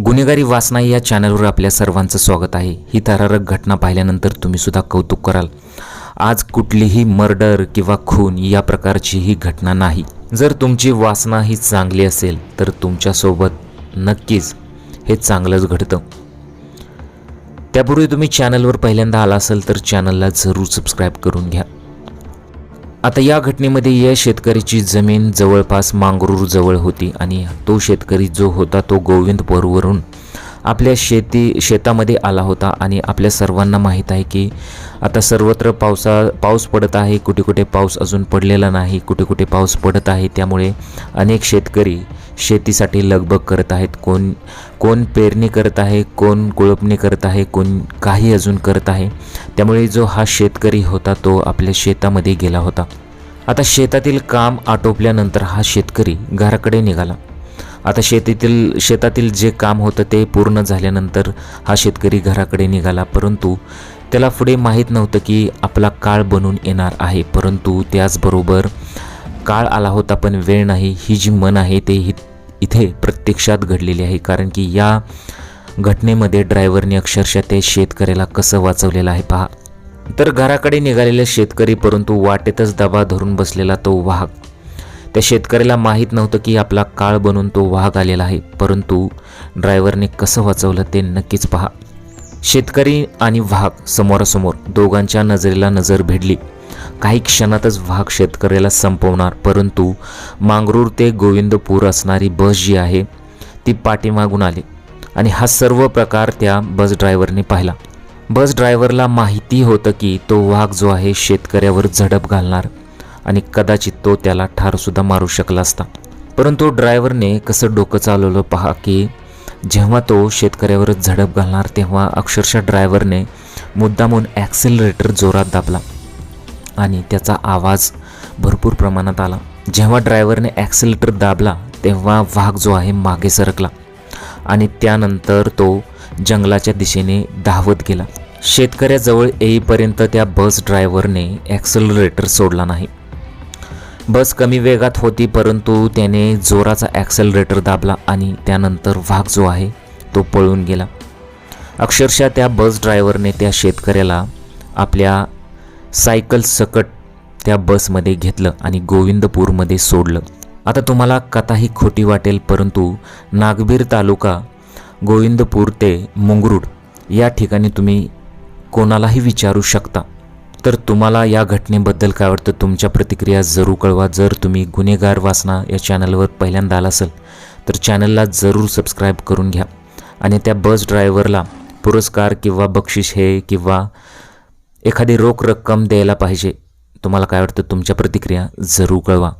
गुन्हेगारी वासना या चॅनलवर आपल्या सर्वांचं स्वागत आहे. ही थरारक घटना पाहिल्यानंतर तुम्ही सुद्धा कौतुक कराल. आज कुठलीही मर्डर किंवा खून या प्रकारची ही घटना नाही. जर तुमची वासना ही चांगली असेल तर तुमच्यासोबत नक्कीच हे चांगलंच घडतं. त्यापूर्वी तुम्ही चॅनलवर पहिल्यांदा आला असेल तर चॅनलला जरूर सबस्क्राईब करून घ्या. आता या घटनेमध्ये या शेतकऱ्याची जमीन जवळपास मांगरूर जवळ होती आणि तो शेतकरी जो होता तो गोविंदपूरवरून आपल्या शेती शेतामध्ये आला होता आणि आपल्या सर्वांना माहीत आहे की आता सर्वत्र पावसा पाऊस पडत आहे कुठे कुठे पाऊस अजून पडलेला नाही कुठे कुठे पाऊस पडत आहे. त्यामुळे अनेक शेतकरी शेतीसाठी लगबग करत आहेत कोण कोण पेरणी करत आहे कोण कोळपणी करत आहे कोण काही अजून करत आहे. त्यामुळे जो हा शेतकरी होता तो आपल्या शेतामध्ये गेला होता. आता शेतातील काम आटोपल्यानंतर हा शेतकरी घराकडे निघाला. आता शेतीतील शेतातील जे काम होतं ते पूर्ण झाल्यानंतर हा शेतकरी घराकडे निघाला. परंतु त्याला पुढे माहीत नव्हतं की आपला काळ बनून येणार आहे. परंतु त्याचबरोबर काळ आला होता पण वेळ नाही. ही जी मन आहे ते हि इथे प्रत्यक्षात घडलेली आहे कारण की या घटनेमध्ये ड्रायव्हरने अक्षरशः ते शेतकऱ्याला कसं वाचवलेलं आहे पहा. तर घराकडे निघालेले शेतकरी परंतु वाटेतच दबा धरून बसलेला तो वाहक त्या शेतकऱ्याला माहीत नव्हतं की आपला काळ बनून तो वाहक आलेला आहे परंतु ड्रायव्हरने कसं वाचवलं ते नक्कीच पहा. शेतकरी आणि वाहक समोरासमोर दोघांच्या नजरेला नजर भिडली. काही क्षणातच वाघ शेतकऱ्याला संपवणार. परंतु मांगरूर ते गोविंदपूर असणारी बस जी आहे ती पाठीमागून आली आणि हा सर्व प्रकार त्या बस ड्रायव्हरने पाहिला. बस ड्रायव्हरला माहिती होतं की तो वाघ जो आहे शेतकऱ्यावर झडप घालणार आणि कदाचित तो त्याला ठारसुद्धा मारू शकला असता. परंतु ड्रायव्हरने कसं डोकं चालवलं पहा की जेव्हा तो शेतकऱ्यावर झडप घालणार तेव्हा अक्षरशः ड्रायव्हरने मुद्दामून ॲक्सिलरेटर जोरात दाबला. आणि त्याचा आवाज भरपूर प्रमाणात आला. जेव्हा ड्रायव्हरने ॲक्सिलेटर दाबला तेव्हा वाघ जो आहे मागे सरकला आणि त्यानंतर तो जंगलाच्या दिशेने धावत गेला. शेतकऱ्याजवळ येईपर्यंत त्या बस ड्रायव्हरने ॲक्सलरेटर सोडला नाही. बस कमी वेगात होती परंतु त्याने जोराचा ॲक्सेलरेटर दाबला आणि त्यानंतर वाघ जो आहे तो पळून गेला. अक्षरशः त्या बस ड्रायव्हरने त्या शेतकऱ्याला आपल्या सायकल सकट त्या बसमध्ये घेतलं आणि गोविंदपूरमध्ये सोडलं. आता तुम्हाला कथाही खोटी वाटेल परंतु नागबीर तालुका गोविंदपूर ते मुंगरूड या ठिकाणी तुम्ही कोणालाही विचारू शकता. तर तुम्हाला या घटनेबद्दल काय वाटतं? तुमच्या प्रतिक्रिया जरूर कळवा. जर तुम्ही गुन्हेगार वासना या चॅनलवर पहिल्यांदा आला असेल तर चॅनलला जरूर सबस्क्राईब करून घ्या. आणि त्या बस ड्रायव्हरला पुरस्कार किंवा बक्षीस हे किंवा एखादी रोख रक्कम द्यायला पाहिजे. तुम्हाला काय वाटतं? तुमच्या प्रतिक्रिया जरूर कळवा.